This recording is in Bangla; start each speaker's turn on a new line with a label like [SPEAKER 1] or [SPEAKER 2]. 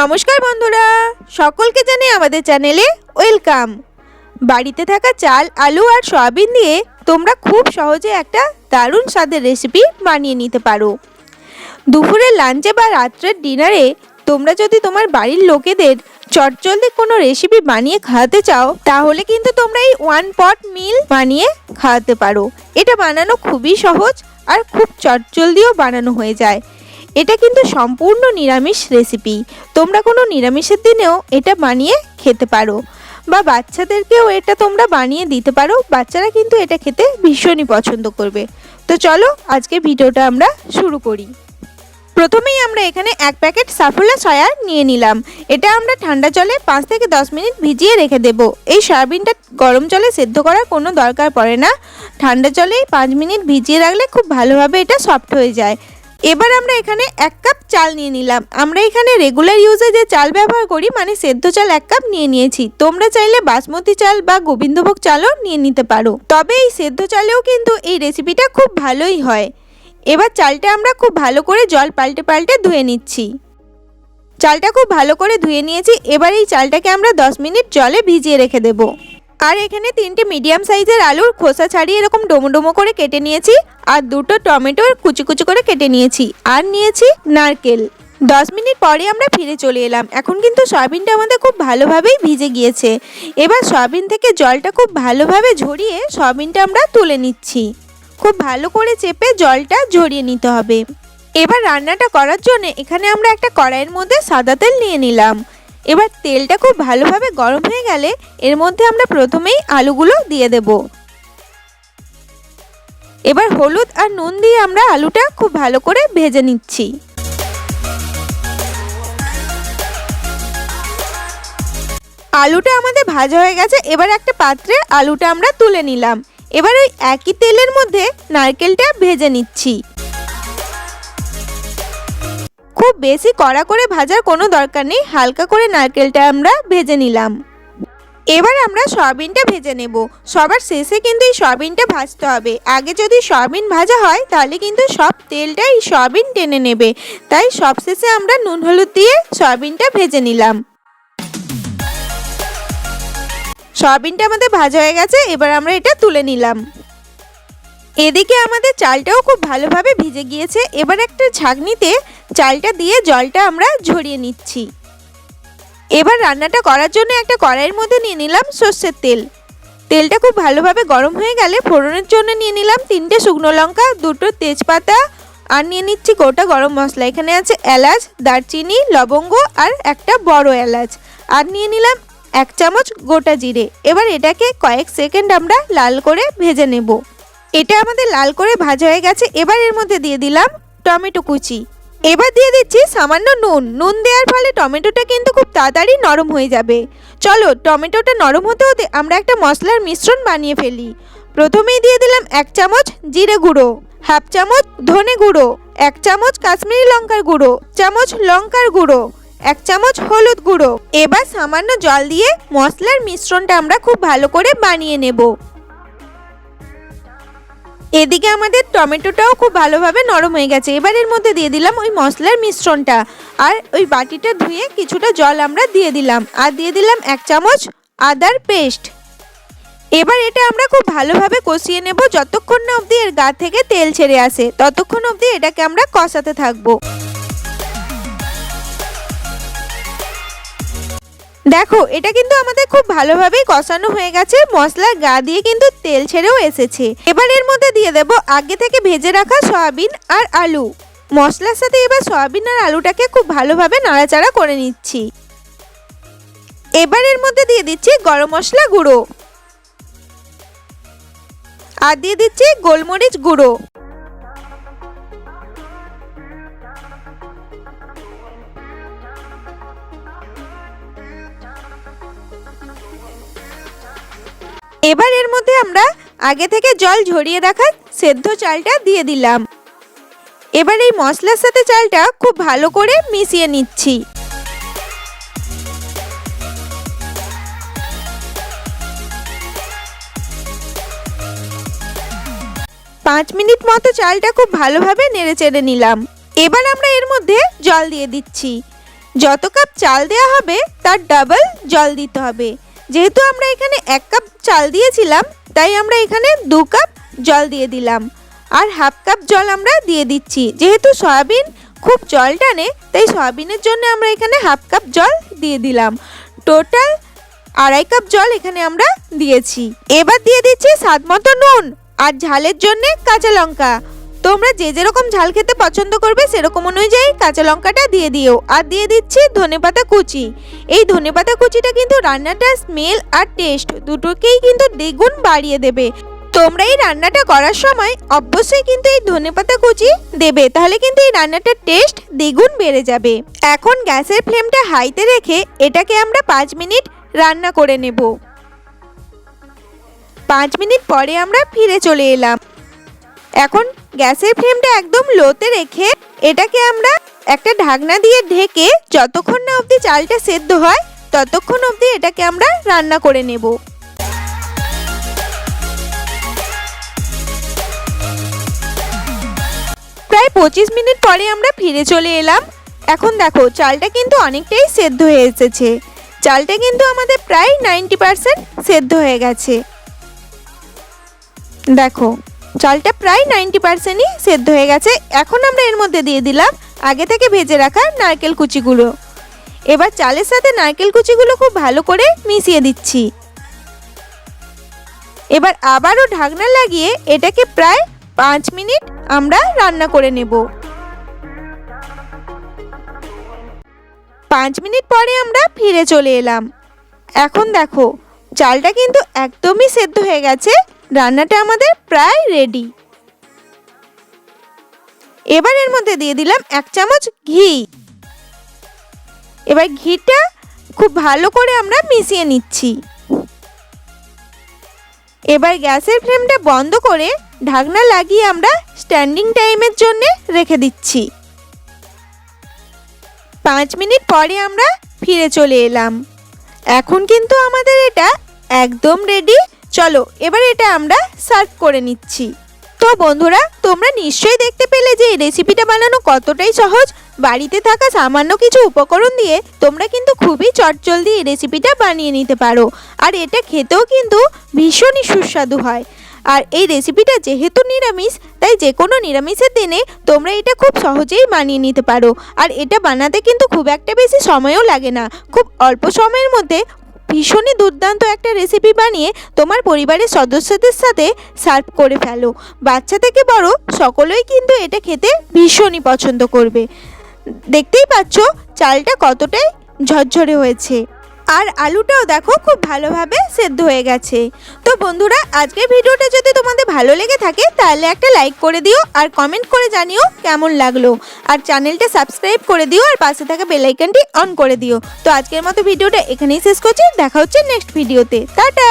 [SPEAKER 1] নমস্কার বন্ধুরা, সকলকে জানাই আমাদের চ্যানেলে ওয়েলকাম। বাড়িতে থাকা চাল, আলু আর সয়াবিন দিয়ে তোমরা খুব সহজে একটা দারুণ স্বাদের রেসিপি বানিয়ে নিতে পারো। দুপুরের লাঞ্চে বা রাত্রের ডিনারে তোমরা যদি তোমার বাড়ির লোকেদের চটজলদি কোনো রেসিপি বানিয়ে খাওয়াতে চাও, তাহলে কিন্তু তোমরা এই ওয়ান পট মিল বানিয়ে খাওয়াতে পারো। এটা বানানো খুবই সহজ আর খুব চটজলদিও বানানো হয়ে যায়। এটা কিন্তু সম্পূর্ণ নিরামিষ রেসিপি তোমরা কোনো নিরামিষের দিনেও এটা বানিয়ে খেতে পারো। বা বাচ্চাদেরকেও এটা তোমরা বানিয়ে দিতে পারো। বাচ্চারা কিন্তু এটা খেতে ভীষণই পছন্দ করবে। তো চলো আজকে ভিডিওটা আমরা শুরু করি। প্রথমেই আমরা এখানে এক প্যাকেট সাফোলা সয়া নিয়ে নিলাম। এটা আমরা ঠান্ডা জলে পাঁচ থেকে দশ মিনিট ভিজিয়ে রেখে দেব। এই সয়াবিনটা গরম জলে সেদ্ধ করার কোনো দরকার পড়ে না। ঠান্ডা জলেই পাঁচ মিনিট ভিজিয়ে রাখলে খুব ভালোভাবে এটা সফট হয়ে যায়। এবার আমরা এখানে এক কাপ চাল নিয়ে নিলাম। আমরা এখানে রেগুলার ইউজে যে চাল ব্যবহার করি মানে সেদ্ধ চাল এক কাপ নিয়ে নিয়েছি। তোমরা চাইলে বাসমতি চাল বা গোবিন্দভোগ চালও নিয়ে নিতে পারো। তবে এই সেদ্ধ চালেও কিন্তু এই রেসিপিটা খুব ভালোই হয়। এবার চালটা আমরা খুব ভালো করে জল পাল্টে পাল্টে ধুয়ে নিচ্ছি। চালটা খুব ভালো করে ধুয়ে নিয়েছি। এবার এই চালটাকে আমরা 10 মিনিট জলে ভিজিয়ে রেখে দেব। আর এখানে তিনটে মিডিয়াম সাইজের আলুর খোসা ছাড়িয়ে এরকম ডোমো ডোমো করে কেটে নিয়েছি আর দুটো টমেটোর কুচি কুচি করে কেটে নিয়েছি আর নিয়েছি নারকেল। দশ মিনিট পরে আমরা ফিরে চলে এলাম। এখন কিন্তু সয়াবিনটা আমাদের খুব ভালোভাবেই ভিজে গিয়েছে। এবার সয়াবিন থেকে জলটা খুব ভালোভাবে ঝরিয়ে সয়াবিনটা আমরা তুলে নিচ্ছি। খুব ভালো করে চেপে জলটা ঝরিয়ে নিতে হবে। এবার রান্নাটা করার জন্য এখানে আমরা একটা কড়াইয়ের মধ্যে সাদা তেল নিয়ে নিলাম। এবার তেলটা খুব ভালোভাবে গরম হয়ে গেলে এর মধ্যে আমরা প্রথমেই আলুগুলো দিয়ে দেব। এবার হলুদ আর নুন দিয়ে আমরা আলুটা খুব ভালো করে ভেজে নিচ্ছি। আলুটা আমাদের ভাজা হয়ে গেছে, এবার একটা পাত্রে আলুটা আমরা তুলে নিলাম। এবার ওই একই তেলের মধ্যে নারকেলটা ভেজে নিচ্ছি। খুব বেশি কড়া করে ভাজার কোনো দরকার নেই। হালকা করে নারকেলটা আমরা ভেজে নিলাম। এবার আমরা সয়াবিনটা ভেজে নেব। সবার শেষে কিন্তু এই সয়াবিনটা ভাজতে হবে। আগে যদি সয়াবিন ভাজা হয়, তাহলে কিন্তু সব তেলটা এই সয়াবিন টেনে নেবে। তাই সব শেষে আমরা নুন হলুদ দিয়ে সয়াবিনটা ভেজে নিলাম। সয়াবিনটা আমাদের ভাজা হয়ে গেছে, এবার আমরা এটা তুলে নিলাম। এদিকে আমাদের চালটাও খুব ভালোভাবে ভিজে গিয়েছে। এবার একটা ছাঁকনিতে চালটা দিয়ে জলটা আমরা ঝরিয়ে নিচ্ছি। এবার রান্নাটা করার জন্য একটা কড়াইয়ের মধ্যে নিয়ে নিলাম সর্ষের তেল। তেলটা খুব ভালোভাবে গরম হয়ে গেলে ফোড়নের জন্য নিয়ে নিলাম তিনটে শুকনো লঙ্কা, দুটো তেজপাতা, আর নিয়ে নিচ্ছি গোটা গরম মশলা। এখানে আছে এলাচ, দারচিনি, লবঙ্গ আর একটা বড় এলাচ। আর নিয়ে নিলাম এক চামচ গোটা জিরে। এবার এটাকে কয়েক সেকেন্ড আমরা লাল করে ভেজে নেব। এটা আমাদের লাল করে ভাজা হয়ে গেছে। এবার এর মধ্যে দিয়ে দিলাম টমেটো কুচি। এবার দিয়ে দিচ্ছি সামান্য নুন। নুন দেওয়ার ফলে টমেটোটা কিন্তু খুব তাড়াতাড়ি নরম হয়ে যাবে। চলো, টমেটোটা নরম হতে হতে আমরা একটা মশলার মিশ্রণ বানিয়ে ফেলি। প্রথমেই দিয়ে দিলাম এক চামচ জিরে গুঁড়ো, হাফ চামচ ধনে গুঁড়ো, এক চামচ কাশ্মীরি লঙ্কার গুঁড়ো, চামচ লঙ্কার গুঁড়ো, এক চামচ হলুদ গুঁড়ো। এবার সামান্য জল দিয়ে মশলার মিশ্রণটা আমরা খুব ভালো করে বানিয়ে নেব। এদিকে আমাদের টমেটোটাও খুব ভালোভাবে নরম হয়ে গেছে। এবার এর মধ্যে দিয়ে দিলাম ওই মশলার মিশ্রণটা। আর ওই বাটিটা ধুয়ে কিছুটা জল আমরা দিয়ে দিলাম। আর দিয়ে দিলাম এক চামচ আদার পেস্ট। এবার এটা আমরা খুব ভালোভাবে কষিয়ে নেব যতক্ষণ না অবধি এর গা থেকে তেল ছেড়ে আসে। ততক্ষণ অবধি এটাকে আমরা কষাতে থাকব। দেখো, এটা কিন্তু আমাদের খুব ভালোভাবেই কষানো হয়ে গেছে। মশলার গা দিয়ে কিন্তু তেল ছেড়েও এসেছে। এবার এর মধ্যে দিয়ে দেব আগে থেকে ভেজে রাখা সয়াবিন আর আলু। মশলার সাথে এবার সয়াবিন আর আলুটাকে খুব ভালোভাবে নাড়াচাড়া করে নিচ্ছি। এবার এর মধ্যে দিয়ে দিচ্ছি গরম মশলা গুঁড়ো। আর দিয়ে দিচ্ছি গোলমরিচ গুঁড়ো। এবার এর মধ্যে আমরা আগে থেকে জল ঝরিয়ে রাখা সেদ্ধ চালটা দিয়ে দিলাম। এবার এই মশলার সাথে চালটা খুব ভালো করে মিশিয়ে নিচ্ছি। পাঁচ মিনিট মতো চালটা খুব ভালোভাবে নেড়ে চেড়ে নিলাম। এবার আমরা এর মধ্যে জল দিয়ে দিচ্ছি। যত কাপ চাল দেওয়া হবে, তার ডাবল জল দিতে হবে। যেহেতু আমরা এখানে এক কাপ চাল দিয়েছিলাম, তাই আমরা এখানে দু কাপ জল দিয়ে দিলাম। আর হাফ কাপ জল আমরা দিয়ে দিচ্ছি। যেহেতু সয়াবিন খুব জল টানে, তাই সয়াবিনের জন্য আমরা এখানে হাফ কাপ জল দিয়ে দিলাম। টোটাল আড়াই কাপ জল এখানে আমরা দিয়েছি। এবার দিয়ে দিচ্ছি স্বাদ মতো নুন আর ঝালের জন্য কাঁচা লঙ্কা। তোমরা যে যেরকম ঝাল খেতে পছন্দ করবে সেরকম অনুযায়ী কাঁচা লঙ্কাটা দিয়ে দিও। আর দিয়ে দিচ্ছি ধনেপাতা কুচি। এই ধনেপাতা কুচিটা কিন্তু রান্নাটা স্মেল আর টেস্ট দুটোকেই কিন্তু দ্বিগুণ বাড়িয়ে দেবে। তোমরা এই রান্নাটা করার সময় অবশ্যই কিন্তু এই ধনেপাতা কুচি দেবে, তাহলে কিন্তু এই রান্নাটার টেস্ট দ্বিগুণ বেড়ে যাবে। এখন গ্যাসের ফ্লেমটা হাইতে রেখে এটাকে আমরা পাঁচ মিনিট রান্না করে নেব। পাঁচ মিনিট পরে আমরা ফিরে চলে এলাম। এখন গ্যাসের ফ্লেমটা একদম লোতে রেখে এটাকে আমরা একটা ঢাকনা দিয়ে ঢেকে যতক্ষণ না অবধি চালটা সেদ্ধ হয়, ততক্ষণ অবধি এটাকে আমরা রান্না করে নেব। প্রায় পঁচিশ মিনিট পরে আমরা ফিরে চলে এলাম। এখন দেখো, চালটা কিন্তু অনেকটাই সেদ্ধ হয়ে এসেছে। চালটা কিন্তু আমাদের প্রায় নাইনটি পারসেন্ট সেদ্ধ হয়ে গেছে। দেখো চালটা প্রায় নাইনটি পার্সেন্টই সেদ্ধ হয়ে গেছে। এখন আমরা এর মধ্যে দিয়ে দিলাম আগে থেকে ভেজে রাখা নারকেল কুচিগুলো। এবার চালের সাথে নারকেল কুচিগুলো খুব ভালো করে মিশিয়ে দিচ্ছি। এবার আবারও ঢাকনা লাগিয়ে এটাকে প্রায় পাঁচ মিনিট আমরা রান্না করে নেব। পাঁচ মিনিট পরে আমরা ফিরে চলে এলাম। এখন দেখো, চালটা কিন্তু একদমই সেদ্ধ হয়ে গেছে। রান্নাটা আমাদের প্রায় রেডি এবার এর মধ্যে দিয়ে দিলাম এক চামচ ঘি। এবার ঘিটা খুব ভালো করে আমরা মিশিয়ে নিচ্ছি। এবার গ্যাসের ফ্লেমটা বন্ধ করে ঢাকনা লাগিয়ে আমরা স্ট্যান্ডিং টাইমের জন্য রেখে দিচ্ছি। পাঁচ মিনিট পরে আমরা ফিরে চলে এলাম। এখন কিন্তু আমাদের এটা একদম রেডি চলো, এবার এটা আমরা সার্ভ করে নিচ্ছি। তো বন্ধুরা, তোমরা নিশ্চয়ই দেখতে পেলে যে এই রেসিপিটা বানানো কতটাই সহজ। বাড়িতে থাকা সামান্য কিছু উপকরণ দিয়ে তোমরা কিন্তু খুবই চটজলদি এই রেসিপিটা বানিয়ে নিতে পারো। আর এটা খেতেও কিন্তু ভীষণই সুস্বাদু হয়। আর এই রেসিপিটা যেহেতু নিরামিষ, তাই যে কোনো নিরামিষের দিনে তোমরা এটা খুব সহজেই বানিয়ে নিতে পারো। আর এটা বানাতে কিন্তু খুব একটা বেশি সময়ও লাগে না। খুব অল্প সময়ের মধ্যে ভীষণই দুর্দান্ত একটা রেসিপি বানিয়ে তোমার পরিবারের সদস্যদের সাথে সার্ভ করে ফেলো। বাচ্চা থেকে বড় সকলেই কিন্তু এটা খেতে ভীষণই পছন্দ করবে। দেখতেই পাচ্ছ, চালটা কতটাই ঝরঝরে হয়েছে। আর আলুটাও দেখো খুব ভালোভাবে সেদ্ধ হয়ে গেছে। তো বন্ধুরা, আজকের ভিডিওটা যদি তোমাদের ভালো লেগে থাকে, তাহলে একটা লাইক করে দিও আর কমেন্ট করে জানিও কেমন লাগল। আর চ্যানেলটা সাবস্ক্রাইব করে দিও আর পাশে থাকা বেলাইকনটি অন করে দিও। তো আজকের মতো ভিডিওটা এখানেই শেষ করছি, দেখা হচ্ছে নেক্সট ভিডিওতে। টাটা!